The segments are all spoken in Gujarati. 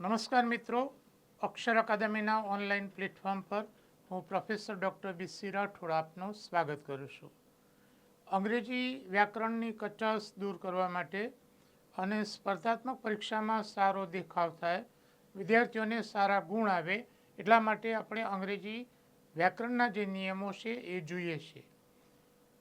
નમસ્કાર મિત્રો. અક્ષર અકાદમીના ઓનલાઈન પ્લેટફોર્મ પર હું પ્રોફેસર ડૉક્ટર બીસી રાઠોડ આપનું સ્વાગત કરું છું. અંગ્રેજી વ્યાકરણની કચાશ દૂર કરવા માટે અને સ્પર્ધાત્મક પરીક્ષામાં સારો દેખાવ થાય, વિદ્યાર્થીઓને સારા ગુણ આવે એટલા માટે આપણે અંગ્રેજી વ્યાકરણના જે નિયમો છે એ જોઈએ છે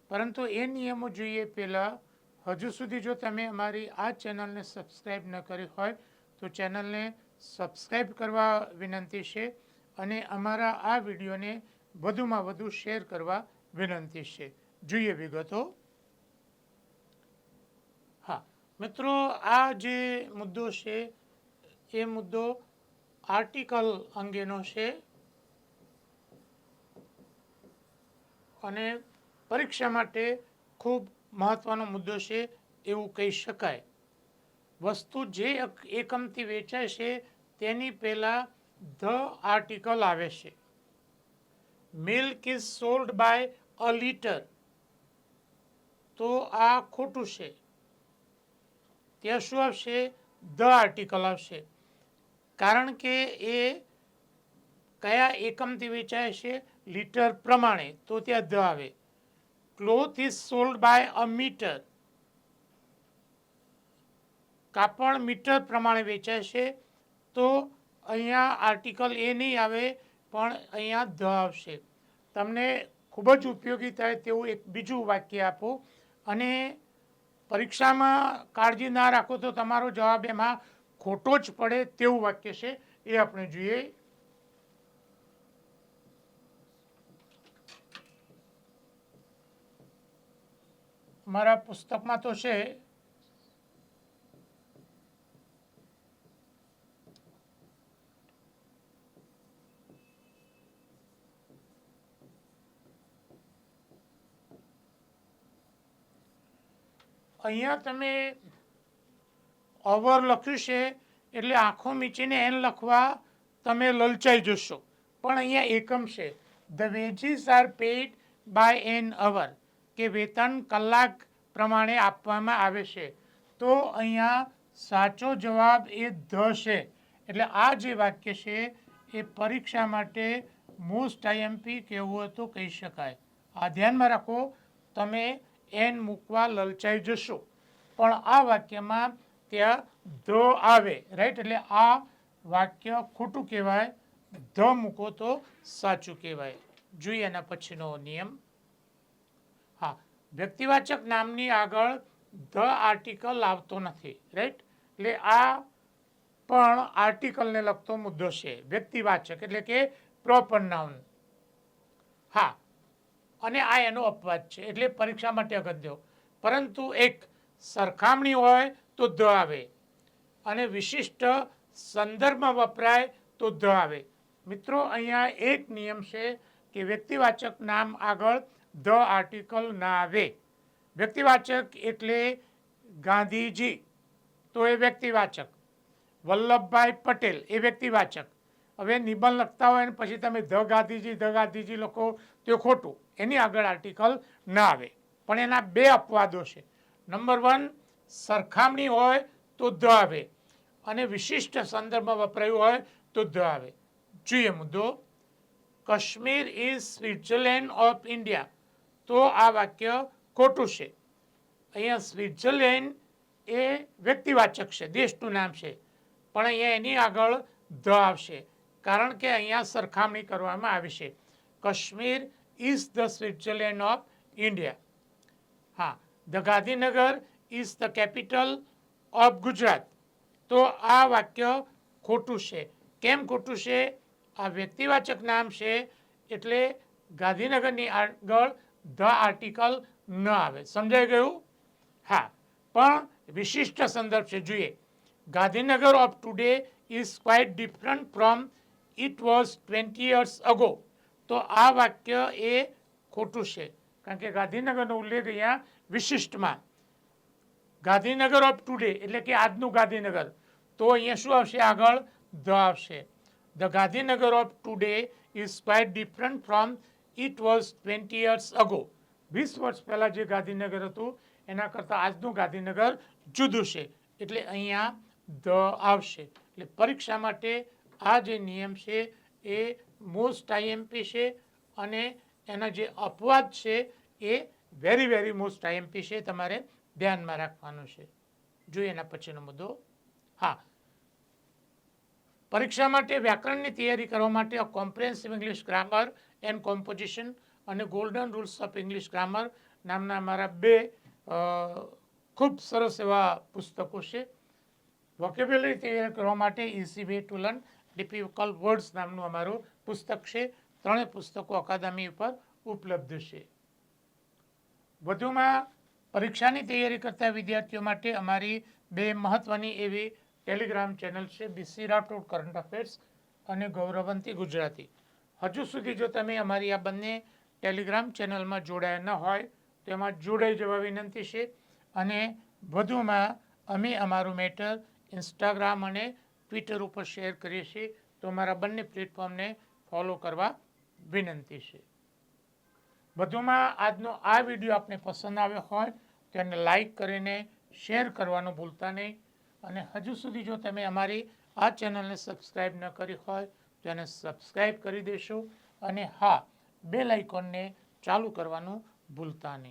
પરંતુ એ નિયમો જોઈએ પહેલાં, હજુ સુધી જો તમે અમારી આ ચેનલને સબસ્ક્રાઈબ ન કરી હોય તો ચેનલને સબસ્ક્રાઈબ કરવા વિનંતી છે અને અમારા આ વિડીયોને વધુમાં વધુ શેર કરવા વિનંતી છે. જોઈએ વિગતો. હા, મિત્રો, આ જે મુદ્દો છે, એ મુદ્દો આર્ટિકલ અંગેનો છે. અને પરીક્ષા માટે ખૂબ મહત્વનો મુદ્દો છે, એવું કહી શકાય. વસ્તુ જે એક- એકમથી વેચાય છે તેની પહેલાં ધ આર્ટિકલ આવે છે. Milk is sold by a litre તો આ ખોટું છે. ત્યાં શું આવશે? ધ આર્ટિકલ આવશે. કારણ કે એ કયા એકમથી વેચાય છે? લીટર પ્રમાણે. તો ત્યાં ધ આવે. Cloth is sold by a metre કાપડ મીટર પ્રમાણે વેચાય છે. તો અહીંયા આર્ટિકલ એ નહીં આવે, પણ અહીંયા ધ આવશે. તમને ખૂબ જ ઉપયોગી થાય તેવું એક બીજું વાક્ય આપો. અને પરીક્ષામાં કાળજી ના રાખો તો તમારો જવાબ એમાં ખોટો જ પડે તેવું વાક્ય છે. એ આપણે જોઈએ. મારા પુસ્તકમાં તો છે અહીંયા તમે ઓવર લખ્યું છે, એટલે આંખો મીચીને એન લખવા તમે લલચાઈ જશો. પણ અહીંયા એકમ છે. The wages are paid by an hour કે વેતન કલાક પ્રમાણે આપવામાં આવે છે. તો અહીંયા સાચો જવાબ એ ધ છે. એટલે આ જે વાક્ય છે, એ પરીક્ષા માટે મોસ્ટ આઈએમપી કહેવું હતું કહી શકાય. આ ધ્યાનમાં રાખો, તમે એન મૂકવા લલચાઈ જશો. પણ આ વાક્યમાં ત્યાં ધ આવે રાઈટ એટલે આ વાક્ય ખોટું કહેવાય, ધ મૂકો તો સાચું કહેવાય. જોઈએ એના પછીનો નિયમ. હા, વ્યક્તિવાચક નામની આગળ ધ આર્ટિકલ આવતો નથી રાઈટ એટલે આ પણ આર્ટિકલને લગતો મુદ્દો છે, વ્યક્તિવાચક, એટલે કે પ્રોપર નાઉન હા અને આ એનો અપવાદ છે. એટલે પરીક્ષા માટે અગત્ય પરંતુ એક સરખામણી હોય તો ધ આવે. અને વિશિષ્ટ સંદર્ભમાં વપરાય તો ધ આવે. મિત્રો, અહીંયા એક નિયમ છે કે વ્યક્તિવાચક નામ આગળ ધ આર્ટિકલ ના આવે. વ્યક્તિવાચક એટલે ગાંધીજી. તો એ વ્યક્તિવાચક. વલ્લભભાઈ પટેલ એ વ્યક્તિવાચક. હવે નિબંધ લખતા હોય ને પછી તમે ધ ગાંધીજી ધ ગાંધીજી લખો, તે ખોટું. એની આગળ આર્ટિકલ ના આવે. પણ એના બે અપવાદો છે. નંબર વન, સરખામણી હોય તો ધ આવે. અને વિશિષ્ટ સંદર્ભમાં વપરાયું હોય તો ધ આવે. જોઈએ મુદ્દો. Kashmir is Switzerland of India. તો આ વાક્ય ખોટું છે. અહીંયા સ્વિટ્ઝરલેન્ડ એ વ્યક્તિવાચક છે. દેશનું નામ છે. પણ અહીંયા એની આગળ ધ આવશે. કારણ કે અહીંયા સરખામણી કરવામાં આવી છે. Kashmir is the Switzerland of India હા the Gandhinagar is the capital of Gujarat તો આ વાક્ય ખોટું છે. કેમ ખોટું છે? આ વ્યક્તિવાચક નામ છે, એટલે ગાંધીનગરની આગળ ધ આર્ટિકલ ન આવે. સમજાઈ ગયું? હા, પણ વિશિષ્ટ સંદર્ભ છે. જોઈએ, Gandhinagar of today is quite different from it was twenty years ago તો આ વાક્ય એ ખોટું છે. કારણ કે ગાંધીનગરનો ઉલ્લેખ અહીંયા વિશિષ્ટમાં. ગાંધીનગર ઓફ ટુડે એટલે કે આજનું ગાંધીનગર. તો અહીંયા શું આવશે આગળ? ધ આવશે. The Gandhinagar of today is quite different from it was twenty years ago વીસ વર્ષ પહેલાં જે ગાંધીનગર હતું, એના કરતાં આજનું ગાંધીનગર જુદું છે. એટલે અહીંયા ધ આવશે. એટલે પરીક્ષા માટે આ જે નિયમ છે એ મોસ્ટ આઈએમપી છે અને એના જે અપવાદ છે એ વેરી વેરી મોસ્ટ આઈએમપી છે તમારે ધ્યાનમાં રાખવાનું છે. જોઈએ એના પછીનો મુદ્દો. હા. પરીક્ષા માટે વ્યાકરણની તૈયારી કરવા માટે comprehensive English grammar and composition અને golden rules of English grammar નામના મારા બે ખૂબ સરસ એવા પુસ્તકો છે. વોકેબ્યુલરી તૈયાર કરવા માટે easy way to learn difficult words નામનું અમારું પુસ્તક છે. ત્રણેય પુસ્તકો અકાદમી ઉપર ઉપલબ્ધ છે. વધુમાં પરીક્ષાની તૈયારી કરતા વિદ્યાર્થીઓ માટે અમારી બે મહત્ત્વની એવી ટેલિગ્રામ ચેનલ છે બીસી રાઠોડ કરંટ અફેર્સ અને ગૌરવંતી ગુજરાતી. હજુ સુધી જો તમે અમારી આ બંને ટેલિગ્રામ ચેનલમાં જોડાયા ન હોય, તો એમાં જોડાઈ જવા વિનંતી છે. અને વધુમાં અમે અમારું મેટર ઇન્સ્ટાગ્રામ અને ટ્વિટર ઉપર શેર કરીએ છીએ. તો અમારા બંને પ્લેટફોર્મને ફોલો કરવા વિનંતી છે. વધુમાં આજનો આ વીડિયો આપને પસંદ આવ્યો હોય તો એને લાઈક કરીને શેર કરવાનું ભૂલતા નહીં. અને હજુ સુધી જો તમે અમારી આ ચેનલને સબસ્ક્રાઈબ ન કરી હોય તો એને સબસ્ક્રાઈબ કરી દેશો. અને હા બેલ આઇકોનને ચાલુ કરવાનું ભૂલતા નહીં.